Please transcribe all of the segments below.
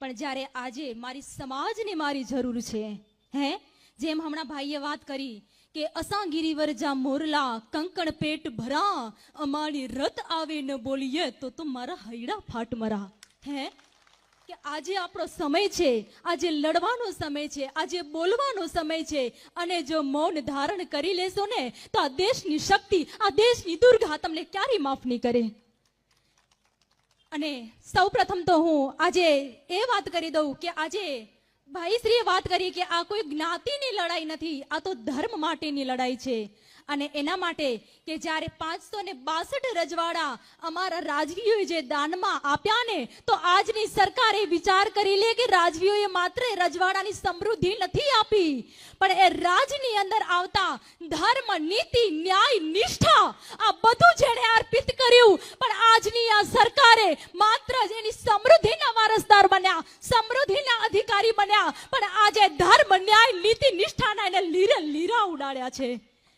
પણ જ્યારે આજે મારી સમાજને મારી જરૂર છે, હે? જેમ હમણાં ભાઈએ વાત કરી કે અસાં વરજા મોરલા કંકણ પેટ ભરા, અમારી રત આવે ન બોલીએ તો તો મારા હૈડા ફાટ મરા, હે? કે આજે આપણો સમય છે, આજે લડવાનો સમય છે, આજે બોલવાનો સમય છે, અને જો મૌન ધારણ કરી લેશો ને, તો આ દેશની શક્તિ, આ દેશની દુર્ગા તમને ક્યારેય માફ નહીં કરે. અને સૌ પ્રથમ તો હું આજે એ વાત કરી દઉં કે આજે ભાઈશ્રીએ વાત કરી કે આ કોઈ જ્ઞાતિની લડાઈ નથી, આ તો ધર્મ માટેની લડાઈ છે. અને એના માટે કે જ્યારે પાંચસો ને બાસઠ રજવાડા અમારા રાજવીઓએ જે દાનમાં આપ્યા ને, તો આજની સરકારે વિચાર કરી લે કે રાજવીઓએ માત્ર રજવાડાની સમૃદ્ધિ નથી આપી, પણ એ રાજની અંદર આવતા ધર્મ, નીતિ, ન્યાય, નિષ્ઠા, આ બધું જેણે અર્પિત કર્યું પણ આજની આ સરકારે માત્ર જ એની સમૃદ્ધિના વારસદાર બન્યા સમૃદ્ધિના અધિકારી બન્યા પણ આજે ધર્મ ન્યાય નીતિ નિષ્ઠાના એને લીરે લીરા છે.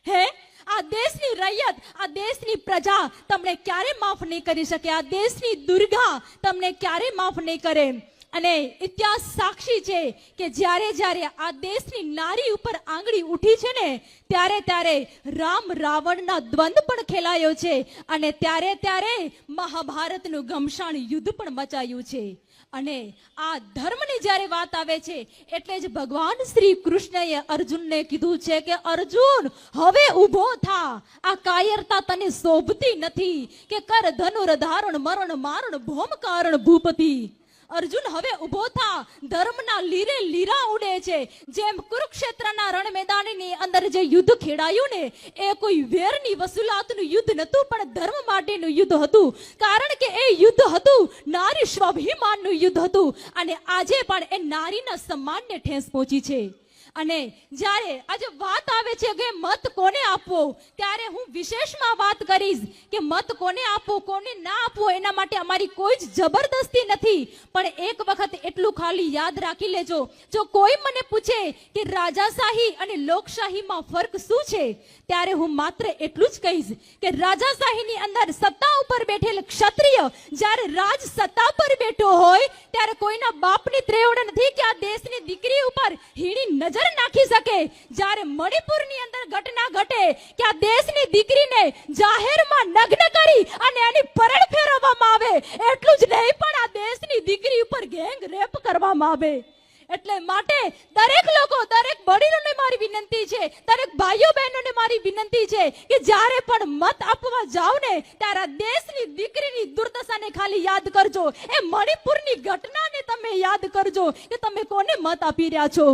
હે? આ દેશની રૈયત, આ દેશની પ્રજા તમને ક્યારે માફ નહીં કરી શકે? આ દેશની દુર્ગા તમને ક્યારે માફ નહીં કરે? અને ઇતિહાસ સાક્ષી છે કે જ્યારે જ્યારે આ દેશની નારી ઉપર આંગળી ઉઠી છે ને, ત્યારે ત્યારે રામ રાવણના દ્વંદ પણ ખેલાયો છે અને ત્યારે ત્યારે મહાભારતનું ગમશાણ યુદ્ધ પણ મચાયું છે. અને આ ધર્મની જ્યારે વાત આવે છે, એટલે જ ભગવાન શ્રી કૃષ્ણએ અર્જુનને કીધું છે કે, અર્જુન, હવે ઊભો થા. આ કાયરતા તને શોભતી નથી કે કર ધનુર ધારણ, મરણ મારણ, ભોમ કારણ ભૂપતિ. અર્જુન હવે ઊભો થા. ધર્મના લીરે લીરા ઉડે છે. જેમ કુરુક્ષેત્રના રણ મેદાનની અંદર જે યુદ્ધ ખેડાયું ને, એ કોઈ વેરની વસૂલાતનું યુદ્ધ નતું પણ ધર્મ માટેનું યુદ્ધ હતું. કારણ કે એ યુદ્ધ હતું નારી સ્વાભિમાનનું યુદ્ધ હતું. અને આજે પણ એ નારીના સન્માનને ઠેસ પહોંચી છે. અને જ્યારે આજે વાત આવે છે કે મત કોને આપવો, ત્યારે હું વિશેષમાં વાત કરીશ કે મત કોને આપવો, કોને ના આપવો, એના માટે અમારી કોઈ જ જબરદસ્તી નથી. પણ એક વખત એટલું ખાલી યાદ રાખી લેજો. જો કોઈ મને પૂછે કે રાજાશાહી અને લોકશાહીમાં ફરક શું છે, ત્યારે હું માત્ર એટલું જ કહીશ કે રાજાશાહીની અંદર સત્તા ઉપર બેઠેલ ક્ષત્રિય જ્યારે રાજ સત્તા પર બેઠો હોય, ત્યારે કોઈના બાપની ત્રેવડ નથી કે આ દેશની દીકરી ઉપર હીણી નજર નાખી શકે. જ્યારે મણિપુરની અંદર ઘટના ઘટે, કે આ દેશની દીકરીને જાહેરમાં નગ્ન કરી અને એની પરેડ ફેરવવામાં આવે. એટલું જ નહીં, પણ આ દેશની દીકરી ઉપર ગેંગ રેપ કરવામાં આવે. એટલે માટે દરેક લોકો, દરેક વડીલોને મારી વિનંતી છે, દરેક ભાઈઓ બહેનોને મારી વિનંતી છે, કે જ્યારે પણ મત આપવા જાવ ને, ત્યારે દેશની દીકરીની દુર્દશાને ખાલી યાદ કરજો. એ મણિપુરની ઘટનાને તમે યાદ કરજો, કે તમે કોને મત આપી રહ્યા છો?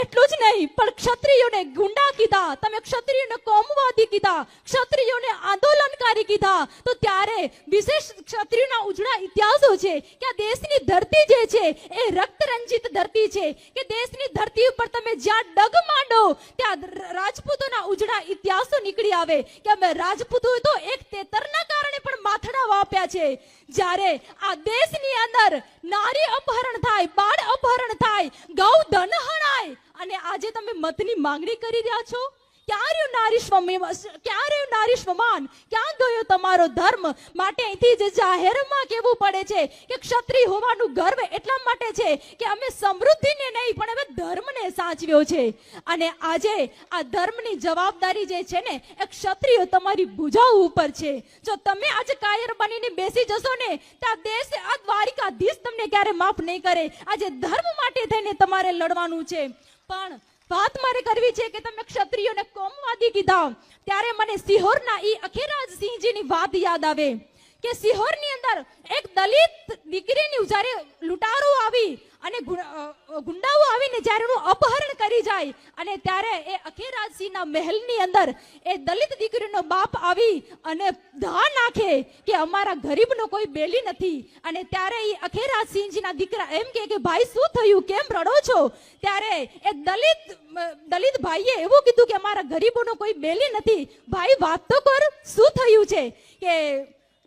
એટલું જ નહીં, પણ ક્ષત્રિયોને ગુંડા કીધા, તમે ક્ષત્રિયોને કોમવાદી કીધા, ક્ષત્રિયોને આંદોલનકારી કીધા. તો ત્યારે વિશેષ ક્ષત્રિયોના ઉજળા ઇતિહાસો છે કે આ દેશની ધરતી જે છે, એ રક્તરંજિત ધરતી છે. કે દેશની ધરતી ઉપર તમે જ્યાં ડગ માંડો, ત્યાં રાજપૂતોના ઉજળા ઇતિહાસો નીકળી આવે. કે અમે રાજપૂતો તો એક તેતરના વાપ્યા છે. જ્યારે આ દેશની અંદર નારી અપહરણ થાય, બાળ અપહરણ થાય, ગૌ ધન હણાય. અને આજે તમે મતની માંગણી કરી રહ્યા છો? ક્યાં રહ્યું નારી સ્વમી ક્યાં નારી સ્વમાન? ક્યાં ગયો તમારો ધર્મ? માટે અહીંથી જ જાહેરમાં કહેવું પડે છે કે ક્ષત્રિય હોવાનું ગર્વ એટલા માટે છે કે અમે સમૃદ્ધિને નહીં, પણ હવે ધર્મને સાચવ્યો છે. અને આજે આ ધર્મની જવાબદારી જે છે ને, એ ક્ષત્રિયો તમારી ભુજાઓ ઉપર છે. જો તમે આજે કાયર બનીને બેસી જશો ને, તો આ દેશ, આ દ્વારિકાધીશ તમને ક્યારે માફ નહીં કરે. આજે ધર્મ માટે થઈને તમારે લડવાનું છે. પણ વાત મારે કરવી છે કે તમે ક્ષત્રિયોને કોમવાદી કીધા. ત્યારે મને સિહોરના ઈ અખેરાજ સિંહજીની વાત યાદ આવે. કે સિહોરની અંદર એક દલિત દીકરીની જ્યારે લૂંટારો આવી અને ગુંડાઓ આવીને જ્યારે એનું અપહરણ કરી જાય અને ત્યારે એ અખેરાજસિંહના મહેલની અંદર એ દલિત દીકરીનો બાપ આવી અને ધા નાખે કે અમારા ગરીબનો કોઈ બેલી નથી. અને ત્યારે એ અખેરાજસિંહજીના દીકરા એમ કે કે, ભાઈ, શું થયું? કેમ રડો છો? ત્યારે એ દલિત દલિત ભાઈએ એવું કીધું કે, અમારા ગરીબોનો કોઈ બેલી નથી. ભાઈ, વાત તો કર, શું થયું છે? કે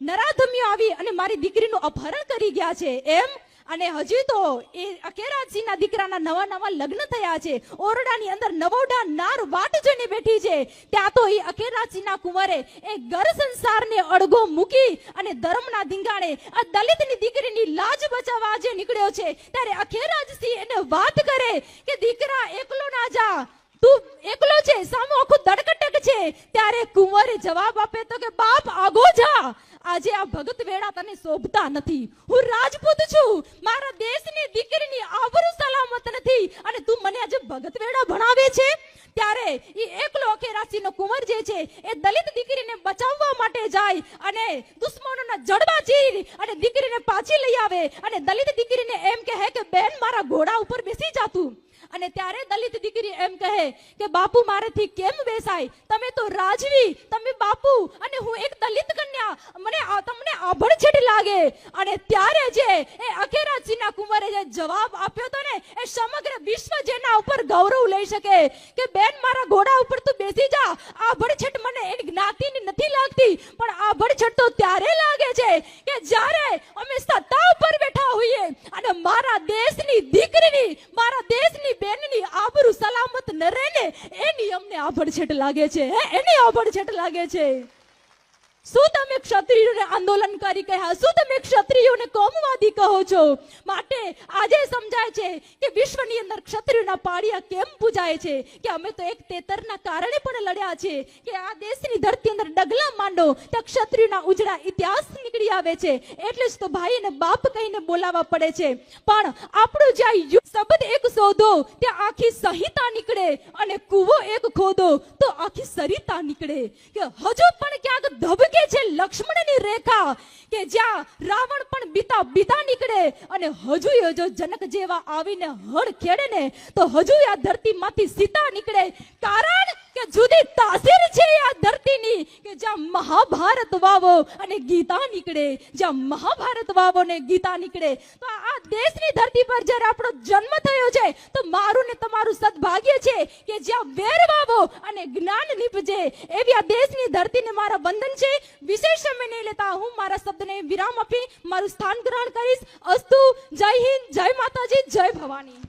નરાધમ્યો આવી અને મારી દીકરીનું અપહરણ કરી ગયા છે. એમ? અને હજી તો એ અકેરાજસિંહના દીકરાના નવા નવા લગ્ન થયા છે. ઓરડાની અંદર નવોડા નાર વાટ જોઈને બેઠી છે. ત્યાં તો એ અકેરાજસિંહના કુંવરે એ ઘર સંસારને અડગો મૂકી અને ધર્મના ધીંગાણે આ દલિતની દીકરીની લાજ બચાવવા આજે નીકળ્યો છે. ત્યારે અખેરાજસિંહ એને વાત કરે કે, દીકરા, એકલો ના જા. તું એકલો છે, સામો આખું દડકટક છે. ત્યારે કુંવરે જવાબ આપે તો કે, બાપ આગો જા. આજે આ ભગત વેળા તને શોભતા નથી. હું રાજપૂત છું. મારા દેશની દીકરીની આબરૂ સલામત નથી. અને તું મને આજે ભગત વેળા ભણાવે છે? ત્યારે એ એકલો અખેરાસીનો કુંવર જે છે, એ દલિત દીકરીને બચાવવા માટે જાય. અને દુશ્મનોના જડબા ચીર અને દીકરીને પાછી લઈ આવે. અને દલિત દીકરીને એમ કહે કે, બેન, મારા ઘોડા ઉપર બેસી જા અને ત્યારે દલિત દીકરી એમ કહે કે, બાપુ, મારેથી કેમ બેસાય? તમે તો રાજવી, તમે બાપુ, અને હું એક દલિત કન્યા. મને તમને આભડછેટ લાગે. અને ત્યારે જે એ અખેરાજીના કુંવરે જે જવાબ આપ્યો તો ને, એ સમગ્ર વિશ્વ જેના ઉપર ગૌરવ લઈ શકે કે, બેન, મારા ઘોડા ઉપર તું બેસી જા. આભડછેટ મને એક જ્ઞાતિની નથી લાગતી, પણ આભડછેટ તો ત્યારે લાગે છે કે જ્યારે અમે સત્તા ઉપર બેઠા હોઈએ અને મારા દેશની દીકરીની, મારા દેશની બેનની આબરૂ સલામત ન રહે ને એની અમને આભડછેટ લાગે છે એની આભડછેટ લાગે છે. શું તમે ક્ષત્રિયોને આંદોલનકારી કહ્યા? શું તમે ક્ષત્રિયોને કોમવાદી કહો છો? માટે આજે સમજાય છે કે વિશ્વની અંદર ક્ષત્રિયોના પાળિયા કેમ પૂજાય છે? કે અમે તો એક તેતરના કારણે પણ લડ્યા છે કે આ દેશની ધરતી અંદર ડગલા માંડો, ત્યાં ક્ષત્રિયોના ઉજળા ઇતિહાસ નીકળી આવે છે. એટલે જ તો ભાઈ અને બાપ કહીને બોલાવવા પડે છે. પણ આપણું જ્યાં શબ્દ એક શોધો, ત્યાં આખી સંહિતા નીકળે અને કૂવો એક ખોદો, તો આખી સરિતા નીકળે. કે હજુ પણ ક્યાંક ધબકે છે લક્ષ્મણની રેખા કે જ્યાં રાવણ પણ બીતા બીતા નીકળે અને હજુ હજુ જો જનક જેવા આવીને હળ ખેડે ને તો હજુ આ ધરતીમાંથી સીતા નીકળે. કારણ કે જુદી તાસીર છે આ ધરતીની કે જ્યાં મહાભારત વાવો અને ગીતા નીકળે. જ્યાં મહાભારત વાવો ને ગીતા નીકળે. તો આ દેશની ધરતી પર જ્યારે આપણો જન્મ થયો છે, તો મારું ને તમારું સદભાગ્ય છે કે જ્યાં વેર વાવો અને જ્ઞાન નીપજે એવી આ દેશની ધરતીને મારા વંદન છે. વિશેષ સમય નહીં લેતા. હું મારા શબ્દને વિરામ આપી, મારું સ્થાન ગ્રહણ કરીશ. અસ્તુ, જય હિન્દ, જય માતાજી, જય ભવાની.